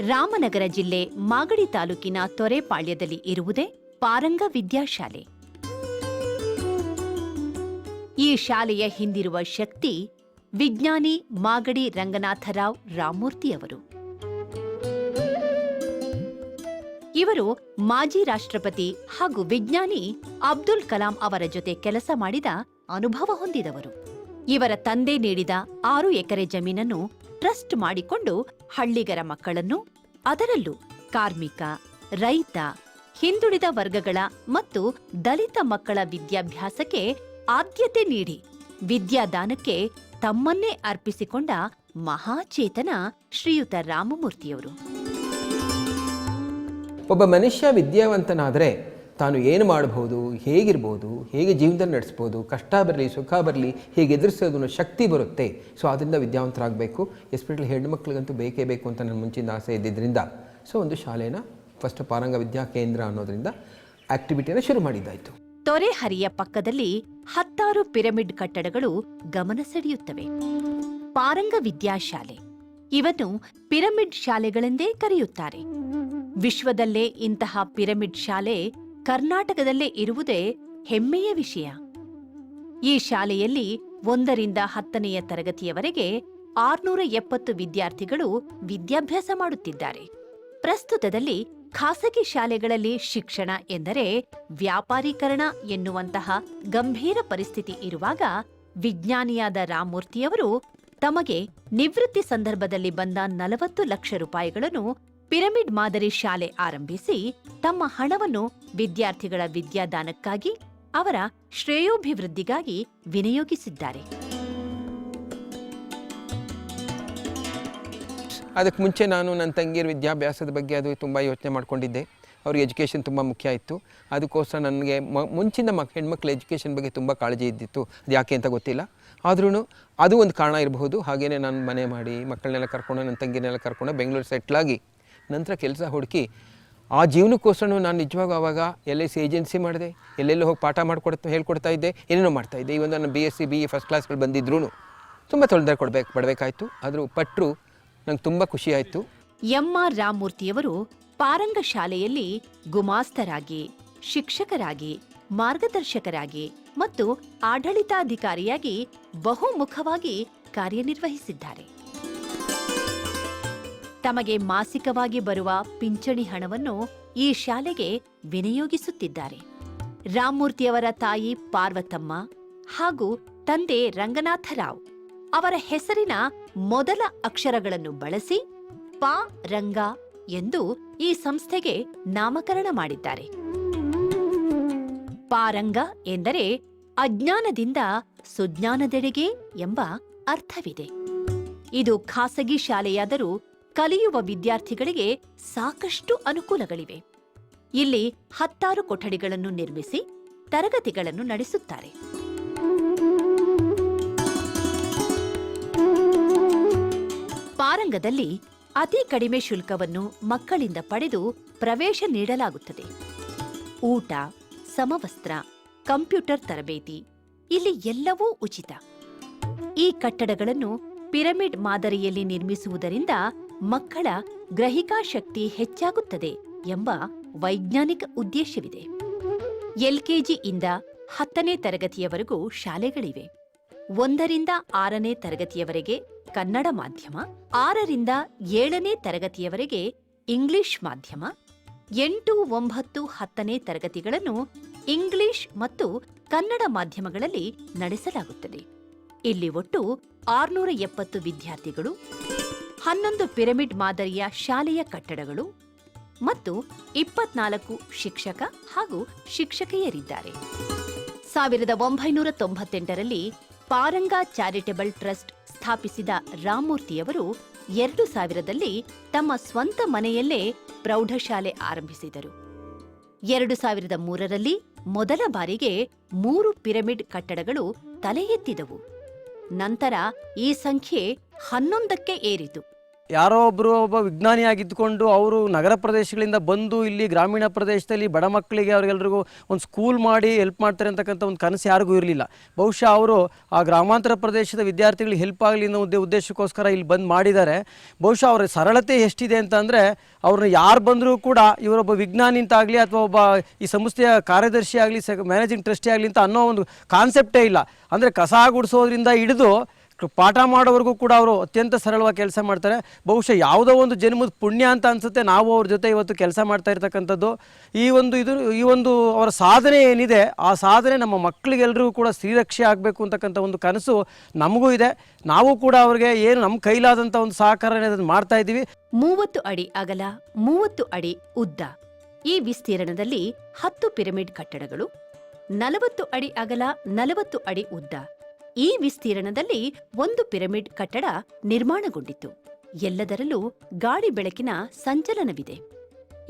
ರಾಮನಗರ ಜಿಲ್ಲೆ ಮಾಗಡಿ ತಾಲೂಕಿನ ತೊರೆಪಾಳ್ಯದಲ್ಲಿ ಇರುವುದೇ ಪಾರಂಗ ವಿದ್ಯಾಶಾಲೆ. ಈ ಶಾಲೆಯ ಹಿಂದಿರುವ ಶಕ್ತಿ ವಿಜ್ಞಾನಿ ಮಾಗಡಿ ರಂಗನಾಥರಾವ್ ರಾಮೂರ್ತಿಯವರು ಇವರು ಮಾಜಿ ರಾಷ್ಟ್ರಪತಿ ಹಾಗೂ ವಿಜ್ಞಾನಿ ಅಬ್ದುಲ್ ಕಲಾಂ ಅವರ ಜೊತೆ ಕೆಲಸ ಮಾಡಿದ ಅನುಭವ ಹೊಂದಿದವರು. ಇವರ ತಂದೆ ನೀಡಿದ ಆರು ಎಕರೆ ಜಮೀನನ್ನು ಟ್ರಸ್ಟ್ ಮಾಡಿಕೊಂಡು ಹಳ್ಳಿಗರ ಮಕ್ಕಳನ್ನು ಅದರಲ್ಲೂ ಕಾರ್ಮಿಕ, ರೈತ, ಹಿಂದುಳಿದ ವರ್ಗಗಳ ಮತ್ತು ದಲಿತ ಮಕ್ಕಳ ವಿದ್ಯಾಭ್ಯಾಸಕ್ಕೆ ಆದ್ಯತೆ ನೀಡಿ ವಿದ್ಯಾದಾನಕ್ಕೆ ತಮ್ಮನ್ನೇ ಅರ್ಪಿಸಿಕೊಂಡ ಮಹಾಚೇತನ ಶ್ರೀಯುತ ರಾಮಮೂರ್ತಿಯವರು. ಒಬ್ಬ ಮನುಷ್ಯ ವಿದ್ಯಾವಂತನಾದರೆ ತಾನು ಏನು ಮಾಡಬಹುದು, ಹೇಗಿರ್ಬೋದು, ಹೇಗೆ ಜೀವನದಲ್ಲಿ ನಡೆಸ್ಬೋದು, ಕಷ್ಟ ಬರಲಿ, ಸುಖ ಬರಲಿ, ಹೇಗೆ ಎದುರಿಸೋದು ಅನ್ನೋ ಶಕ್ತಿ ಬರುತ್ತೆ. ಸೊ ಅದರಿಂದ ವಿದ್ಯಾವಂತರಾಗಬೇಕು. ಎಸ್ಪೆಷಲಿ ಹೆಣ್ಮಕ್ಳಿಗಂತೂ ಬೇಕೇ ಬೇಕು ಅಂತ ನನ್ನ ಮುಂಚಿನ ಆಸೆ ಇದ್ದಿದ್ದರಿಂದ ಸೊ ಒಂದು ಶಾಲೆನ ಫಸ್ಟ್ ಪಾರಂಗ ವಿದ್ಯಾ ಕೇಂದ್ರ ಅನ್ನೋದರಿಂದ ಆಕ್ಟಿವಿಟಿಯನ್ನು ಶುರು ಮಾಡಿದ್ದಾಯಿತು. ತೊರೆಹರಿಯ ಪಕ್ಕದಲ್ಲಿ ಹತ್ತಾರು ಪಿರಮಿಡ್ ಕಟ್ಟಡಗಳು ಗಮನ ಸೆಳೆಯುತ್ತವೆ. ಪಾರಂಗ ವಿದ್ಯಾಶಾಲೆ ಇವನ್ನು ಪಿರಮಿಡ್ ಶಾಲೆಗಳೆಂದೇ ಕರೆಯುತ್ತಾರೆ. ವಿಶ್ವದಲ್ಲೇ ಇಂತಹ ಪಿರಮಿಡ್ ಶಾಲೆ ಕರ್ನಾಟಕದಲ್ಲೇ ಇರುವುದೇ ಹೆಮ್ಮೆಯ ವಿಷಯ. ಈ ಶಾಲೆಯಲ್ಲಿ ಒಂದರಿಂದ ಹತ್ತನೆಯ ತರಗತಿಯವರೆಗೆ ಆರ್ನೂರ ಎಪ್ಪತ್ತು ವಿದ್ಯಾರ್ಥಿಗಳು ವಿದ್ಯಾಭ್ಯಾಸ ಮಾಡುತ್ತಿದ್ದಾರೆ. ಪ್ರಸ್ತುತದಲ್ಲಿ ಖಾಸಗಿ ಶಾಲೆಗಳಲ್ಲಿ ಶಿಕ್ಷಣ ಎಂದರೆ ವ್ಯಾಪಾರೀಕರಣ ಎನ್ನುವಂತಹ ಗಂಭೀರ ಪರಿಸ್ಥಿತಿ ಇರುವಾಗ ವಿಜ್ಞಾನಿಯಾದ ರಾಮಮೂರ್ತಿಯವರು ತಮಗೆ ನಿವೃತ್ತಿ ಸಂದರ್ಭದಲ್ಲಿ ಬಂದ ನಲವತ್ತು ಲಕ್ಷ ರೂಪಾಯಿಗಳನ್ನು ಪಿರಮಿಡ್ ಮಾದರಿ ಶಾಲೆ ಆರಂಭಿಸಿ ತಮ್ಮ ಹಣವನ್ನು ವಿದ್ಯಾರ್ಥಿಗಳ ವಿದ್ಯಾದಾನಕ್ಕಾಗಿ ಅವರ ಶ್ರೇಯೋಭಿವೃದ್ಧಿಗಾಗಿ ವಿನಿಯೋಗಿಸಿದ್ದಾರೆ. ಅದಕ್ಕೆ ಮುಂಚೆ ನಾನು ನನ್ನ ತಂಗಿಯರ ವಿದ್ಯಾಭ್ಯಾಸದ ಬಗ್ಗೆ ಅದು ತುಂಬ ಯೋಚನೆ ಮಾಡಿಕೊಂಡಿದ್ದೆ. ಅವ್ರಿಗೆ ಎಜುಕೇಷನ್ ತುಂಬ ಮುಖ್ಯ ಇತ್ತು. ಅದಕ್ಕೋಸ್ಕರ ನನಗೆ ಮ, ಮುಂಚಿನ ಮಕ್, ಹೆಣ್ಮಕ್ಳ ಎಜುಕೇಷನ್ ಬಗ್ಗೆ ತುಂಬ ಕಾಳಜಿ ಇದ್ದಿತ್ತು. ಅದು ಯಾಕೆ ಅಂತ ಗೊತ್ತಿಲ್ಲ. ಆದ್ರೂ ಅದು ಒಂದು ಕಾರಣ ಇರಬಹುದು. ಹಾಗೆಯೇ ನಾನು ಮನೆ ಮಾಡಿ ಮಕ್ಕಳನ್ನೆಲ್ಲ ಕರ್ಕೊಂಡು ನನ್ನ ತಂಗಿನೆಲ್ಲ ಕರ್ಕೊಂಡು ಬೆಂಗಳೂರು ಸೆಟ್ಲಾಗಿ ನಂತರ ಕೆಲಸ ಹುಡುಕಿ, ಆ ಜೀವನಕ್ಕೋಸ್ಕರ ನಾನು ನಿಜವಾಗ ಆವಾಗ ಎಲ್ ಐ ಸಿ ಏಜೆನ್ಸಿ ಮಾಡಿದೆ. ಎಲ್ಲೆಲ್ಲೋ ಹೋಗಿ ಪಾಠ ಮಾಡಿಕೊಡ್ತಾ, ಹೇಳ್ಕೊಡ್ತಾ ಇದ್ದೆ. ಏನೇನೋ ಮಾಡ್ತಾ ಇದ್ದೆ. ಇವೊಂದು ನಾನು B S C B A first ಕ್ಲಾಸ್ಗಳು ಬಂದಿದ್ರು ತುಂಬ ತೊಂದರೆ ಕೊಡಬೇಕು, ಪಡಬೇಕಾಯ್ತು. ಆದರೂ ಪಟ್ಟರು ನಂಗೆ ತುಂಬ ಖುಷಿಯಾಯಿತು ಎಂ ಆರ್ ರಾಮಮೂರ್ತಿಯವರು ಪಾರಂಗ ಶಾಲೆಯಲ್ಲಿ ಗುಮಾಸ್ತರಾಗಿ, ಶಿಕ್ಷಕರಾಗಿ, ಮಾರ್ಗದರ್ಶಕರಾಗಿ ಮತ್ತು ಆಡಳಿತಾಧಿಕಾರಿಯಾಗಿ ಬಹುಮುಖವಾಗಿ ಕಾರ್ಯನಿರ್ವಹಿಸಿದ್ದಾರೆ. ತಮಗೆ ಮಾಸಿಕವಾಗಿ ಬರುವ ಪಿಂಚಣಿ ಹಣವನ್ನು ಈ ಶಾಲೆಗೆ ವಿನಿಯೋಗಿಸುತ್ತಿದ್ದಾರೆ. ರಾಮಮೂರ್ತಿಯವರ ತಾಯಿ ಪಾರ್ವತಮ್ಮ ಹಾಗೂ ತಂದೆ ರಂಗನಾಥರಾವ್ ಅವರ ಹೆಸರಿನ ಮೊದಲ ಅಕ್ಷರಗಳನ್ನು ಬಳಸಿ ಪಾ ರಂಗ ಎಂದು ಈ ಸಂಸ್ಥೆಗೆ ನಾಮಕರಣ ಮಾಡಿದ್ದಾರೆ. ಪಾರಂಗ ಎಂದರೆ ಅಜ್ಞಾನದಿಂದ ಸುಜ್ಞಾನದೆಡೆಗೆ ಎಂಬ ಅರ್ಥವಿದೆ. ಇದು ಖಾಸಗಿ ಶಾಲೆಯಾದರೂ ಕಲಿಯುವ ವಿದ್ಯಾರ್ಥಿಗಳಿಗೆ ಸಾಕಷ್ಟು ಅನುಕೂಲಗಳಿವೆ. ಇಲ್ಲಿ ಹತ್ತಾರು ಕೊಠಡಿಗಳನ್ನು ನಿರ್ಮಿಸಿ ತರಗತಿಗಳನ್ನು ನಡೆಸುತ್ತಾರೆ. ಪಾರಂಗದಲ್ಲಿ ಅತಿ ಕಡಿಮೆ ಶುಲ್ಕವನ್ನು ಮಕ್ಕಳಿಂದ ಪಡೆದು ಪ್ರವೇಶ ನೀಡಲಾಗುತ್ತದೆ. ಊಟ, ಸಮವಸ್ತ್ರ, ಕಂಪ್ಯೂಟರ್ ತರಬೇತಿ ಇಲ್ಲಿ ಎಲ್ಲವೂ ಉಚಿತ. ಈ ಕಟ್ಟಡಗಳನ್ನು ಪಿರಮಿಡ್ ಮಾದರಿಯಲ್ಲಿ ನಿರ್ಮಿಸುವುದರಿಂದ ಮಕ್ಕಳ ಗ್ರಹಿಕಾ ಶಕ್ತಿ ಹೆಚ್ಚಾಗುತ್ತದೆ ಎಂಬ ವೈಜ್ಞಾನಿಕ ಉದ್ದೇಶವಿದೆ. ಎಲ್ಕೆಜಿಯಿಂದ ಹತ್ತನೇ ತರಗತಿಯವರೆಗೂ ಶಾಲೆಗಳಿವೆ. ಒಂದರಿಂದ ಆರನೇ ತರಗತಿಯವರೆಗೆ ಕನ್ನಡ ಮಾಧ್ಯಮ, ಆರರಿಂದ ಏಳನೇ ತರಗತಿಯವರೆಗೆ ಇಂಗ್ಲಿಷ್ ಮಾಧ್ಯಮ, ಎಂಟು ಒಂಬತ್ತು ಹತ್ತನೇ ತರಗತಿಗಳನ್ನು ಇಂಗ್ಲಿಷ್ ಮತ್ತು ಕನ್ನಡ ಮಾಧ್ಯಮಗಳಲ್ಲಿ ನಡೆಸಲಾಗುತ್ತದೆ. ಇಲ್ಲಿ ಒಟ್ಟು ಆರ್ನೂರ ಎಪ್ಪತ್ತು ವಿದ್ಯಾರ್ಥಿಗಳು ಹನ್ನೊಂದು ಪಿರಮಿಡ್ ಮಾದರಿಯ ಶಾಲೆಯ ಕಟ್ಟಡಗಳು ಮತ್ತು ಇಪ್ಪತ್ನಾಲ್ಕು ಶಿಕ್ಷಕ ಹಾಗೂ ಶಿಕ್ಷಕಿಯರಿದ್ದಾರೆ. ಸಾವಿರದ ಒಂಬೈನೂರ ತೊಂಬತ್ತೆಂಟರಲ್ಲಿ ಪಾರಂಗ ಚಾರಿಟೇಬಲ್ ಟ್ರಸ್ಟ್ ಸ್ಥಾಪಿಸಿದ ರಾಮಮೂರ್ತಿಯವರು ಎರಡು ಸಾವಿರದಲ್ಲಿ ತಮ್ಮ ಸ್ವಂತ ಮನೆಯಲ್ಲೇ ಪ್ರೌಢಶಾಲೆ ಆರಂಭಿಸಿದರು. ಎರಡು ಸಾವಿರದ ಮೂರರಲ್ಲಿ ಮೊದಲ ಬಾರಿಗೆ ಮೂರು ಪಿರಮಿಡ್ ಕಟ್ಟಡಗಳು ತಲೆ ಎತ್ತಿದವು. ನಂತರ ಈ ಸಂಖ್ಯೆ ಹನ್ನೊಂದಕ್ಕೆ ಏರಿತು. ಯಾರೋ ಒಬ್ಬರು ಒಬ್ಬ ವಿಜ್ಞಾನಿಯಾಗಿದ್ದುಕೊಂಡು ಅವರು ನಗರ ಪ್ರದೇಶಗಳಿಂದ ಬಂದು ಇಲ್ಲಿ ಗ್ರಾಮೀಣ ಪ್ರದೇಶದಲ್ಲಿ ಬಡ ಮಕ್ಕಳಿಗೆ ಅವ್ರಿಗೆಲ್ರಿಗೂ ಒಂದು ಸ್ಕೂಲ್ ಮಾಡಿ ಹೆಲ್ಪ್ ಮಾಡ್ತಾರೆ ಅಂತಕ್ಕಂಥ ಒಂದು ಕನಸು ಯಾರಿಗೂ ಇರಲಿಲ್ಲ. ಬಹುಶಃ ಅವರು ಆ ಗ್ರಾಮಾಂತರ ಪ್ರದೇಶದ ವಿದ್ಯಾರ್ಥಿಗಳಿಗೆ ಹೆಲ್ಪ್ ಆಗಲಿ ಅನ್ನೋ ಉದ್ದೇ ಉದ್ದೇಶಕ್ಕೋಸ್ಕರ ಇಲ್ಲಿ ಬಂದು ಮಾಡಿದ್ದಾರೆ. ಬಹುಶಃ ಅವರ ಸರಳತೆ ಎಷ್ಟಿದೆ ಅಂತಂದರೆ ಅವ್ರನ್ನ ಯಾರು ಬಂದರೂ ಕೂಡ ಇವರೊಬ್ಬ ವಿಜ್ಞಾನಿ ಅಂತ ಆಗಲಿ ಅಥವಾ ಒಬ್ಬ ಈ ಸಂಸ್ಥೆಯ ಕಾರ್ಯದರ್ಶಿ ಆಗಲಿ ಮ್ಯಾನೇಜಿಂಗ್ ಟ್ರಸ್ಟಿ ಆಗಲಿ ಅಂತ ಅನ್ನೋ ಒಂದು ಕಾನ್ಸೆಪ್ಟೇ ಇಲ್ಲ. ಅಂದರೆ ಕಸ ಗುಡಿಸೋದ್ರಿಂದ ಹಿಡಿದು ಪಾಠ ಮಾಡೋವರೆಗೂ ಕೂಡ ಅವರು ಅತ್ಯಂತ ಸರಳವಾಗಿ ಕೆಲಸ ಮಾಡ್ತಾರೆ. ಬಹುಶಃ ಯಾವುದೋ ಒಂದು ಜನ್ಮದ ಪುಣ್ಯ ಅಂತ ಅನಿಸುತ್ತೆ. ನಾವು ಅವ್ರ ಜೊತೆ ಇವತ್ತು ಕೆಲಸ ಮಾಡ್ತಾ ಇರ್ತಕ್ಕಂಥದ್ದು. ಈ ಒಂದು ಇದು, ಈ ಒಂದು ಅವರ ಸಾಧನೆ ಏನಿದೆ, ಆ ಸಾಧನೆ ನಮ್ಮ ಮಕ್ಕಳಿಗೆಲ್ಲರಿಗೂ ಕೂಡ ಶ್ರೀರಕ್ಷೆ ಆಗಬೇಕು ಅಂತಕ್ಕಂಥ ಒಂದು ಕನಸು ನಮಗೂ ಇದೆ. ನಾವು ಕೂಡ ಅವ್ರಿಗೆ ಏನು ನಮ್ಮ ಕೈಲಾದಂಥ ಒಂದು ಸಹಕಾರ ಅದನ್ನು ಮಾಡ್ತಾ ಇದ್ದೀವಿ. ಮೂವತ್ತು ಅಡಿ ಅಗಲ, ಮೂವತ್ತು ಅಡಿ ಉದ್ದ. ಈ ವಿಸ್ತೀರ್ಣದಲ್ಲಿ ಹತ್ತು ಪಿರಮಿಡ್ ಕಟ್ಟಡಗಳು, ನಲವತ್ತು ಅಡಿ ಅಗಲ, ನಲವತ್ತು ಅಡಿ ಉದ್ದ. ಈ ವಿಸ್ತೀರ್ಣದಲ್ಲಿ ಒಂದು ಪಿರಮಿಡ್ ಕಟ್ಟಡ ನಿರ್ಮಾಣಗೊಂಡಿತು ಎಲ್ಲದರಲ್ಲೂ ಗಾಳಿ ಬೆಳಕಿನ ಸಂಚಲನವಿದೆ.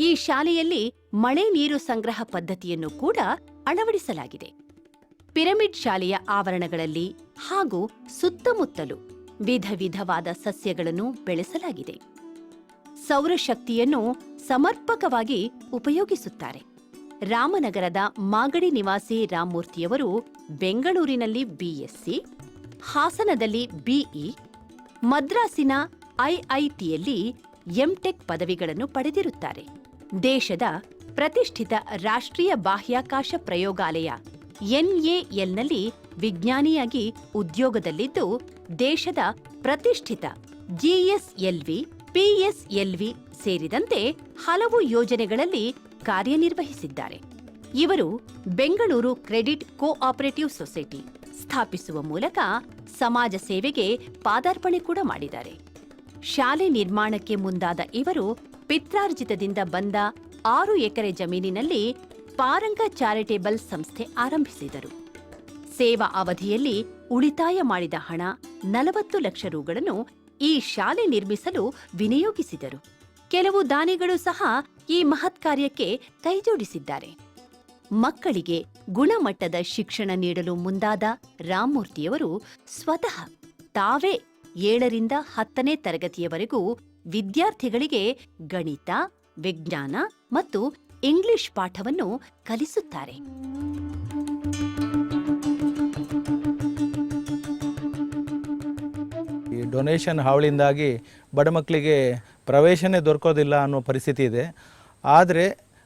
ಈ ಶಾಲೆಯಲ್ಲಿ ಮಳೆ ನೀರು ಸಂಗ್ರಹ ಪದ್ಧತಿಯನ್ನು ಕೂಡ ಅಳವಡಿಸಲಾಗಿದೆ. ಪಿರಮಿಡ್ ಶಾಲೆಯ ಆವರಣಗಳಲ್ಲಿ ಹಾಗೂ ಸುತ್ತಮುತ್ತಲು ವಿಧ ವಿಧವಾದ ಸಸ್ಯಗಳನ್ನು ಬೆಳೆಸಲಾಗಿದೆ. ಸೌರಶಕ್ತಿಯನ್ನು ಸಮರ್ಪಕವಾಗಿ ಉಪಯೋಗಿಸುತ್ತಾರೆ. ರಾಮನಗರದ ಮಾಗಡಿ ನಿವಾಸಿ ರಾಮಮೂರ್ತಿಯವರು ಬೆಂಗಳೂರಿನಲ್ಲಿ ಬಿಎಸ್ಸಿ ಹಾಸನದಲ್ಲಿ ಬಿಇ ಮದ್ರಾಸಿನ ಐಐಟಿಯಲ್ಲಿ ಎಂಟೆಕ್ ಪದವಿಗಳನ್ನು ಪಡೆದಿರುತ್ತಾರೆ. ದೇಶದ ಪ್ರತಿಷ್ಠಿತ ರಾಷ್ಟ್ರೀಯ ಬಾಹ್ಯಾಕಾಶ ಪ್ರಯೋಗಾಲಯ ಎನ್ಎಎಲ್ನಲ್ಲಿ ವಿಜ್ಞಾನಿಯಾಗಿ ಉದ್ಯೋಗದಲ್ಲಿದ್ದು, ದೇಶದ ಪ್ರತಿಷ್ಠಿತ ಜಿಎಸ್ಎಲ್ವಿ ಪಿಎಸ್ಎಲ್ವಿ ಸೇರಿದಂತೆ ಹಲವು ಯೋಜನೆಗಳಲ್ಲಿ ಕಾರ್ಯನಿರ್ವಹಿಸಿದ್ದಾರೆ. ಇವರು ಬೆಂಗಳೂರು ಕ್ರೆಡಿಟ್ ಕೋಆಪರೇಟಿವ್ ಸೊಸೈಟಿ ಸ್ಥಾಪಿಸುವ ಮೂಲಕ ಸಮಾಜ ಸೇವೆಗೆ ಪಾದಾರ್ಪಣೆ ಕೂಡ ಮಾಡಿದ್ದಾರೆ. ಶಾಲೆ ನಿರ್ಮಾಣಕ್ಕೆ ಮುಂದಾದ ಇವರು ಪಿತ್ರಾರ್ಜಿತದಿಂದ ಬಂದ ಆರು ಎಕರೆ ಜಮೀನಿನಲ್ಲಿ ಪಾರಂಗ ಚಾರಿಟೇಬಲ್ ಸಂಸ್ಥೆ ಆರಂಭಿಸಿದರು. ಸೇವಾ ಅವಧಿಯಲ್ಲಿ ಉಳಿತಾಯ ಮಾಡಿದ ಹಣ ನಲವತ್ತು ಲಕ್ಷ ರೂಗಳನ್ನು ಈ ಶಾಲೆ ನಿರ್ಮಿಸಲು ವಿನಿಯೋಗಿಸಿದರು. ಕೆಲವು ದಾನಿಗಳು ಸಹ ಈ ಮಹತ್ ಕಾರ್ಯಕ್ಕೆ ಕೈಜೋಡಿಸಿದ್ದಾರೆ ಮಕ್ಕಳಿಗೆ ಗುಣಮಟ್ಟದ ಶಿಕ್ಷಣ ನೀಡಲು ಮುಂದಾದ ರಾಮಮೂರ್ತಿಯವರು ಸ್ವತಃ ತಾವೇ ಏಳರಿಂದ ಹತ್ತನೇ ತರಗತಿಯವರೆಗೂ ವಿದ್ಯಾರ್ಥಿಗಳಿಗೆ ಗಣಿತ, ವಿಜ್ಞಾನ ಮತ್ತು ಇಂಗ್ಲಿಷ್ ಪಾಠವನ್ನು ಕಲಿಸುತ್ತಾರೆ. ಈ ಡೊನೇಷನ್ ಹಾವಳಿಯಿಂದಾಗಿ ಬಡ ಮಕ್ಕಳಿಗೆ ಪ್ರವೇಶನೇ ದೊರಕೋದಿಲ್ಲ ಅನ್ನೋ ಪರಿಸ್ಥಿತಿ ಇದೆ. ಆದರೆ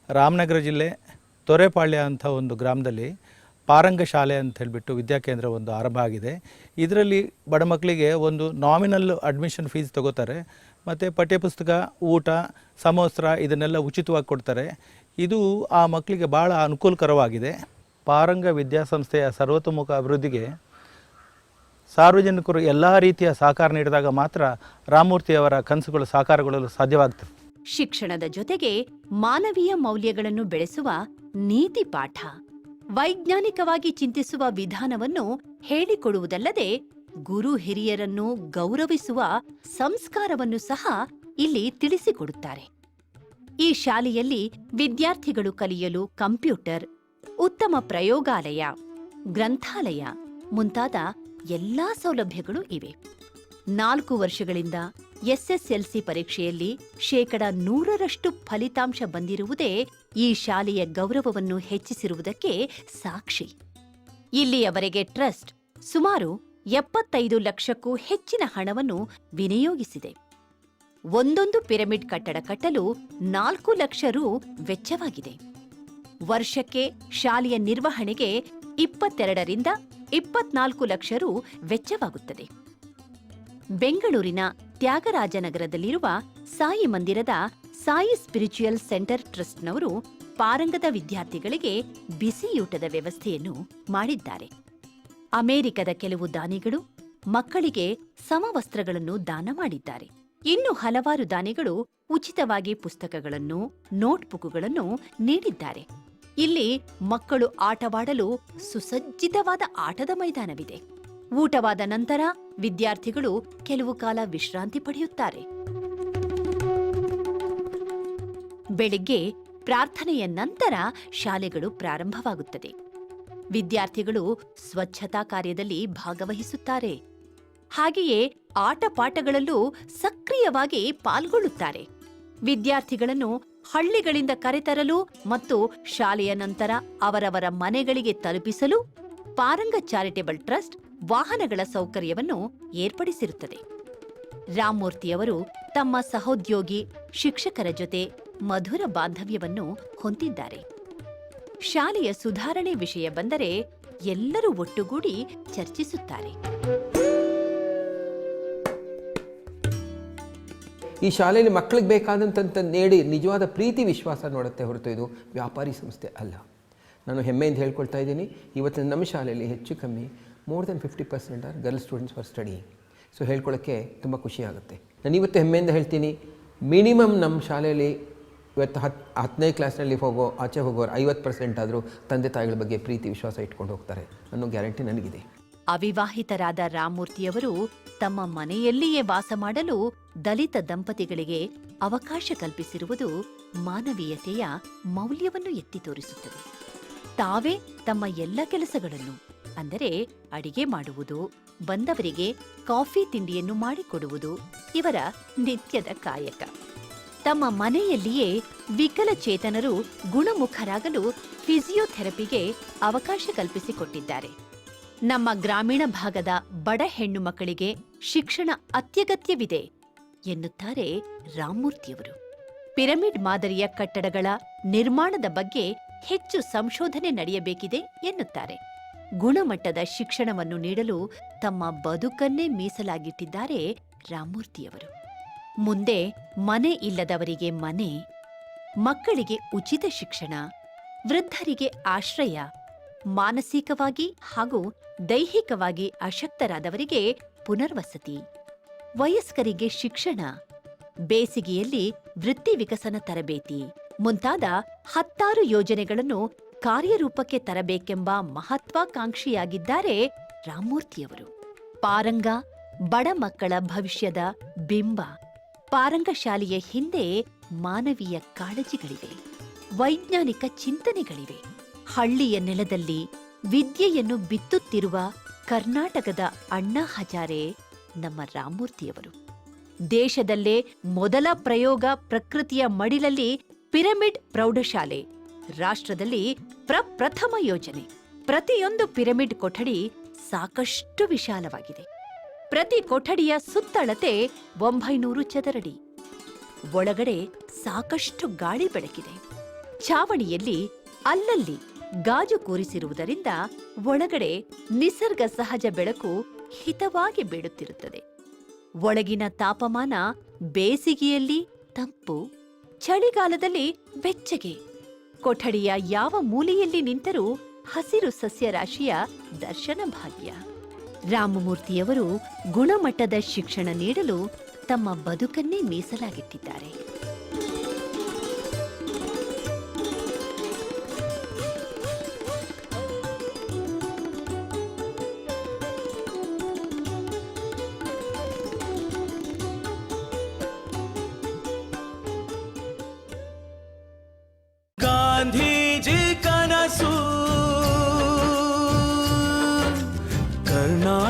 ರಾಮನಗರ ಜಿಲ್ಲೆ ತೊರೆಪಾಳ್ಯ ಅಂತ ಒಂದು ಗ್ರಾಮದಲ್ಲಿ ಪಾರಂಗ ಶಾಲೆ ಅಂತ ಹೇಳಿಬಿಟ್ಟು ವಿದ್ಯಾಕೇಂದ್ರ ಒಂದು ಆರಂಭ ಆಗಿದೆ. ಇದರಲ್ಲಿ ಬಡ ಮಕ್ಕಳಿಗೆ ಒಂದು ನಾಮಿನಲ್ ಅಡ್ಮಿಷನ್ ಫೀಸ್ ತಗೋತಾರೆ, ಮತ್ತು ಪಠ್ಯಪುಸ್ತಕ, ಊಟ, ಸಮವಸ್ತ್ರ ಇದನ್ನೆಲ್ಲ ಉಚಿತವಾಗಿ ಕೊಡ್ತಾರೆ. ಇದು ಆ ಮಕ್ಕಳಿಗೆ ಭಾಳ ಅನುಕೂಲಕರವಾಗಿದೆ. ಪಾರಂಗ ವಿದ್ಯಾಸಂಸ್ಥೆಯ ಸರ್ವತೋಮುಖ ಅಭಿವೃದ್ಧಿಗೆ ಸಾರ್ವಜನಿಕರು ಎಲ್ಲ ರೀತಿಯ ಸಹಕಾರ ನೀಡಿದಾಗ ಮಾತ್ರ ರಾಮಮೂರ್ತಿಯವರ ಕನಸುಗಳು ಸಾಕಾರಗೊಳ್ಳಲು ಸಾಧ್ಯವಾಗ್ತದೆ. ಶಿಕ್ಷಣದ ಜೊತೆಗೆ ಮಾನವೀಯ ಮೌಲ್ಯಗಳನ್ನು ಬೆಳೆಸುವ ನೀತಿ ಪಾಠ. ವೈಜ್ಞಾನಿಕವಾಗಿ ಚಿಂತಿಸುವ ವಿಧಾನವನ್ನು ಹೇಳಿಕೊಡುವುದಲ್ಲದೆ ಗುರು ಹಿರಿಯರನ್ನು ಗೌರವಿಸುವ ಸಂಸ್ಕಾರವನ್ನು ಸಹ ಇಲ್ಲಿ ತಿಳಿಸಿಕೊಡುತ್ತಾರೆ. ಈ ಶಾಲೆಯಲ್ಲಿ ವಿದ್ಯಾರ್ಥಿಗಳು ಕಲಿಯಲು ಕಂಪ್ಯೂಟರ್, ಉತ್ತಮ ಪ್ರಯೋಗಾಲಯ, ಗ್ರಂಥಾಲಯ ಮುಂತಾದ ಎಲ್ಲಾ ಸೌಲಭ್ಯಗಳು ಇವೆ. ನಾಲ್ಕು ವರ್ಷಗಳಿಂದ ಎಸ್ಎಸ್ಎಲ್ಸಿ ಪರೀಕ್ಷೆಯಲ್ಲಿ ಶೇಕಡ ನೂರರಷ್ಟು ಫಲಿತಾಂಶ ಬಂದಿರುವುದೇ ಈ ಶಾಲೆಯ ಗೌರವವನ್ನು ಹೆಚ್ಚಿಸಿರುವುದಕ್ಕೆ ಸಾಕ್ಷಿ. ಇಲ್ಲಿಯವರೆಗೆ ಟ್ರಸ್ಟ್ ಸುಮಾರು ಎಪ್ಪತ್ತೈದು ಲಕ್ಷಕ್ಕೂ ಹೆಚ್ಚಿನ ಹಣವನ್ನು ವಿನಿಯೋಗಿಸಿದೆ. ಒಂದೊಂದು ಪಿರಮಿಡ್ ಕಟ್ಟಡ ಕಟ್ಟಲು ನಾಲ್ಕು ಲಕ್ಷ ರು ವೆಚ್ಚವಾಗಿದೆ. ವರ್ಷಕ್ಕೆ ಶಾಲೆಯ ನಿರ್ವಹಣೆಗೆ ಇಪ್ಪತ್ತೆರಡರಿಂದ ಇಪ್ಪತ್ನಾಲ್ಕು ಲಕ್ಷ ರು ವೆಚ್ಚವಾಗುತ್ತದೆ. ಬೆಂಗಳೂರಿನ ತ್ಯಾಗರಾಜನಗರದಲ್ಲಿರುವ ಸಾಯಿ ಮಂದಿರದ ಸಾಯಿ ಸ್ಪಿರಿಚುಯಲ್ ಸೆಂಟರ್ ಟ್ರಸ್ಟ್ನವರು ಪಾರಂಗದ ವಿದ್ಯಾರ್ಥಿಗಳಿಗೆ ಬಿಸಿಯೂಟದ ವ್ಯವಸ್ಥೆಯನ್ನು ಮಾಡಿದ್ದಾರೆ. ಅಮೆರಿಕದ ಕೆಲವು ದಾನಿಗಳು ಮಕ್ಕಳಿಗೆ ಸಮವಸ್ತ್ರಗಳನ್ನು ದಾನ ಮಾಡಿದ್ದಾರೆ. ಇನ್ನು ಹಲವಾರು ದಾನಿಗಳು ಉಚಿತವಾಗಿ ಪುಸ್ತಕಗಳನ್ನು, ನೋಟ್ಬುಕ್ಗಳನ್ನು ನೀಡಿದ್ದಾರೆ. ಇಲ್ಲಿ ಮಕ್ಕಳು ಆಟವಾಡಲು ಸುಸಜ್ಜಿತವಾದ ಆಟದ ಮೈದಾನವಿದೆ. ಊಟವಾದ ನಂತರ ವಿದ್ಯಾರ್ಥಿಗಳು ಕೆಲವು ಕಾಲ ವಿಶ್ರಾಂತಿ ಪಡೆಯುತ್ತಾರೆ. ಬೆಳಿಗ್ಗೆ ಪ್ರಾರ್ಥನೆಯ ನಂತರ ಶಾಲೆಗಳು ಪ್ರಾರಂಭವಾಗುತ್ತದೆ. ವಿದ್ಯಾರ್ಥಿಗಳು ಸ್ವಚ್ಛತಾ ಕಾರ್ಯದಲ್ಲಿ ಭಾಗವಹಿಸುತ್ತಾರೆ. ಹಾಗೆಯೇ ಆಟಪಾಠಗಳಲ್ಲೂ ಸಕ್ರಿಯವಾಗಿ ಪಾಲ್ಗೊಳ್ಳುತ್ತಾರೆ. ವಿದ್ಯಾರ್ಥಿಗಳನ್ನು ಹಳ್ಳಿಗಳಿಂದ ಕರೆತರಲು ಮತ್ತು ಶಾಲೆಯ ನಂತರ ಅವರವರ ಮನೆಗಳಿಗೆ ತಲುಪಿಸಲು ಪಾರಂಗ ಚಾರಿಟೇಬಲ್ ಟ್ರಸ್ಟ್ ವಾಹನಗಳ ಸೌಕರ್ಯವನ್ನು ಏರ್ಪಡಿಸಿರುತ್ತದೆ. ರಾಮಮೂರ್ತಿಯವರು ತಮ್ಮ ಸಹೋದ್ಯೋಗಿ ಶಿಕ್ಷಕರ ಜೊತೆ ಮಧುರ ಬಾಂಧವ್ಯವನ್ನು ಹೊಂದಿದ್ದಾರೆ. ಶಾಲೆಯ ಸುಧಾರಣೆ ವಿಷಯ ಬಂದರೆ ಎಲ್ಲರೂ ಒಟ್ಟುಗೂಡಿ ಚರ್ಚಿಸುತ್ತಾರೆ. ಈ ಶಾಲೆಯಲ್ಲಿ ಮಕ್ಕಳಿಗೆ ಬೇಕಾದಂಥ ನೇಡಿ ನಿಜವಾದ ಪ್ರೀತಿ ವಿಶ್ವಾಸ ನೋಡುತ್ತೆ ಹೊರತು ಇದು ವ್ಯಾಪಾರಿ ಸಂಸ್ಥೆ ಅಲ್ಲ. ನಾನು ಹೆಮ್ಮೆಯಿಂದ ಹೇಳ್ಕೊಳ್ತಾ ಇದ್ದೀನಿ, ಇವತ್ತಿನ ನಮ್ಮ ಶಾಲೆಯಲ್ಲಿ ಹೆಚ್ಚು ಕಮ್ಮಿ more than fifty percent are girl students for study so ಹೇಳ್ಕೊಳ್ಳೋಕ್ಕೆ ತುಂಬ ಖುಷಿ ಆಗುತ್ತೆ ನಾನು ಇವತ್ತು ಹೆಮ್ಮೆಯಿಂದ ಹೇಳ್ತೀನಿ ಮಿನಿಮಮ್ ನಮ್ಮ ಶಾಲೆಯಲ್ಲಿ ಇವತ್ತು ಹತ್ತು ಹತ್ತನೇ ಕ್ಲಾಸ್ನಲ್ಲಿ ಹೋಗೋ, ಆಚೆ ಹೋಗೋರು ಐವತ್ತು ಪರ್ಸೆಂಟ್ ಆದರೂ ತಂದೆ ತಾಯಿಗಳ ಬಗ್ಗೆ ಪ್ರೀತಿ, ವಿಶ್ವಾಸ ಇಟ್ಕೊಂಡು ಹೋಗ್ತಾರೆ ಅನ್ನೋ ಗ್ಯಾರಂಟಿ ನನಗಿದೆ. ಅವಿವಾಹಿತರಾದ ರಾಮಮೂರ್ತಿಯವರು ತಮ್ಮ ಮನೆಯಲ್ಲಿಯೇ ವಾಸ ಮಾಡಲು ದಲಿತ ದಂಪತಿಗಳಿಗೆ ಅವಕಾಶ ಕಲ್ಪಿಸಿರುವುದು ಮಾನವೀಯತೆಯ ಮೌಲ್ಯವನ್ನು ಎತ್ತಿ ತೋರಿಸುತ್ತದೆ. ತಾವೇ ತಮ್ಮ ಎಲ್ಲ ಕೆಲಸಗಳನ್ನು ಅಂದರೆ ಅಡಿಗೆ ಮಾಡುವುದು, ಬಂದವರಿಗೆ ಕಾಫಿ ತಿಂಡಿಯನ್ನು ಮಾಡಿಕೊಡುವುದು ಇವರ ನಿತ್ಯದ ಕಾಯಕ. ತಮ್ಮ ಮನೆಯಲ್ಲಿಯೇ ವಿಕಲಚೇತನರು ಗುಣಮುಖರಾಗಲು ಫಿಸಿಯೋಥೆರಪಿಗೆ ಅವಕಾಶ ಕಲ್ಪಿಸಿಕೊಟ್ಟಿದ್ದಾರೆ. ನಮ್ಮ ಗ್ರಾಮೀಣ ಭಾಗದ ಬಡ ಹೆಣ್ಣು ಮಕ್ಕಳಿಗೆ ಶಿಕ್ಷಣ ಅತ್ಯಗತ್ಯವಿದೆ ಎನ್ನುತ್ತಾರೆ ರಾಮಮೂರ್ತಿಯವರು. ಪಿರಮಿಡ್ ಮಾದರಿಯ ಕಟ್ಟಡಗಳ ನಿರ್ಮಾಣದ ಬಗ್ಗೆ ಹೆಚ್ಚು ಸಂಶೋಧನೆ ನಡೆಯಬೇಕಿದೆ ಎನ್ನುತ್ತಾರೆ. ಗುಣಮಟ್ಟದ ಶಿಕ್ಷಣವನ್ನು ನೀಡಲು ತಮ್ಮ ಬದುಕನ್ನೇ ಮೀಸಲಾಗಿಟ್ಟಿದ್ದಾರೆ ರಾಮಮೂರ್ತಿಯವರು. ಮುಂದೆ ಮನೆ ಇಲ್ಲದವರಿಗೆ ಮನೆ, ಮಕ್ಕಳಿಗೆ ಉಚಿತ ಶಿಕ್ಷಣ, ವೃದ್ಧರಿಗೆ ಆಶ್ರಯ, ಮಾನಸಿಕವಾಗಿ ಹಾಗೂ ದೈಹಿಕವಾಗಿ ಅಶಕ್ತರಾದವರಿಗೆ ಪುನರ್ವಸತಿ, ವಯಸ್ಕರಿಗೆ ಶಿಕ್ಷಣ, ಬೇಸಿಗೆಯಲ್ಲಿ ವೃತ್ತಿ ವಿಕಸನ ತರಬೇತಿ ಮುಂತಾದ ಹತ್ತಾರು ಯೋಜನೆಗಳನ್ನು ಕಾರ್ಯರೂಪಕ್ಕೆ ತರಬೇಕೆಂಬ ಮಹತ್ವಾಕಾಂಕ್ಷಿಯಾಗಿದ್ದಾರೆ ರಾಮಮೂರ್ತಿಯವರು. ಪಾರಂಗ, ಬಡ ಮಕ್ಕಳ ಭವಿಷ್ಯದ ಬಿಂಬ. ಪಾರಂಗ ಶಾಲೆಯ ಹಿಂದೆ ಮಾನವೀಯ ಕಾಳಜಿಗಳಿವೆ, ವೈಜ್ಞಾನಿಕ ಚಿಂತನೆಗಳಿವೆ. ಹಳ್ಳಿಯ ನೆಲದಲ್ಲಿ ವಿದ್ಯೆಯನ್ನು ಬಿತ್ತುತ್ತಿರುವ ಕರ್ನಾಟಕದ ಅಣ್ಣಾ ಹಜಾರೆ ನಮ್ಮ ರಾಮಮೂರ್ತಿಯವರು. ದೇಶದಲ್ಲೇ ಮೊದಲ ಪ್ರಯೋಗ ಪ್ರಕೃತಿಯ ಮಡಿಲಲ್ಲಿ ಪಿರಮಿಡ್ ಪ್ರೌಢಶಾಲೆ. ರಾಷ್ಟ್ರದಲ್ಲಿ ಪ್ರಪ್ರಥಮ ಯೋಜನೆ. ಪ್ರತಿಯೊಂದು ಪಿರಮಿಡ್ ಕೊಠಡಿ ಸಾಕಷ್ಟು ವಿಶಾಲವಾಗಿದೆ. ಪ್ರತಿ ಕೊಠಡಿಯ ಸುತ್ತಳತೆ ಒಂಬೈನೂರು ಚದರಡಿ. ಒಳಗಡೆ ಸಾಕಷ್ಟು ಗಾಳಿ ಬೆಳಕಿದೆ. ಛಾವಣಿಯಲ್ಲಿ ಅಲ್ಲಲ್ಲಿ ಗಾಜು ಕೂರಿಸಿರುವುದರಿಂದ ಒಳಗಡೆ ನಿಸರ್ಗ ಸಹಜ ಬೆಳಕು ಹಿತವಾಗಿ ಬೀಳುತ್ತಿರುತ್ತದೆ. ಒಳಗಿನ ತಾಪಮಾನ ಬೇಸಿಗೆಯಲ್ಲಿ ತಂಪು, ಚಳಿಗಾಲದಲ್ಲಿ ಬೆಚ್ಚಗೆ. ಕೊಠಡಿಯ ಯಾವ ಮೂಲೆಯಲ್ಲಿ ನಿಂತರೂ ಹಸಿರು ಸಸ್ಯರಾಶಿಯ ದರ್ಶನ ಭಾಗ್ಯ. ರಾಮಮೂರ್ತಿಯವರು ಗುಣಮಟ್ಟದ ಶಿಕ್ಷಣ ನೀಡಲು ತಮ್ಮ ಬದುಕನ್ನೇ ಮೀಸಲಾಗಿಟ್ಟಿದ್ದಾರೆ.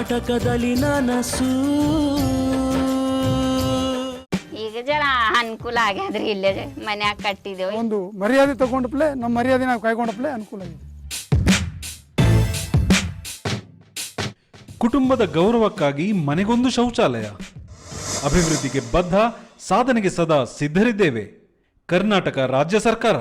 ಕರ್ನಾಟಕದಲ್ಲಿ ನನಸು. ಈಗ ಜನ ಅನುಕೂಲ ಆಗ್ಯಾದ್ರಿ ಇಲ್ಲೇ ಮನ್ಯಾಗ ಕಟ್ಟಿದೇವು ಒಂದು ಮರ್ಯಾದೆ ತಗೊಂಡಪ್ಲೆ ನಮ್ಮ ಮರ್ಯಾದೆ ನಾವು ಕಾಯ್ಕೊಂಡಪ್ಲೆ ಅನುಕೂಲ ಆಗಿದೆ. ಕುಟುಂಬದ ಗೌರವಕ್ಕಾಗಿ ಮನೆಗೊಂದು ಶೌಚಾಲಯ. ಅಭಿವೃದ್ಧಿಗೆ ಬದ್ಧ ಸಾಧನೆಗೆ ಸದಾ ಸಿದ್ಧರಿದ್ದೇವೆ. ಕರ್ನಾಟಕ ರಾಜ್ಯ ಸರ್ಕಾರ.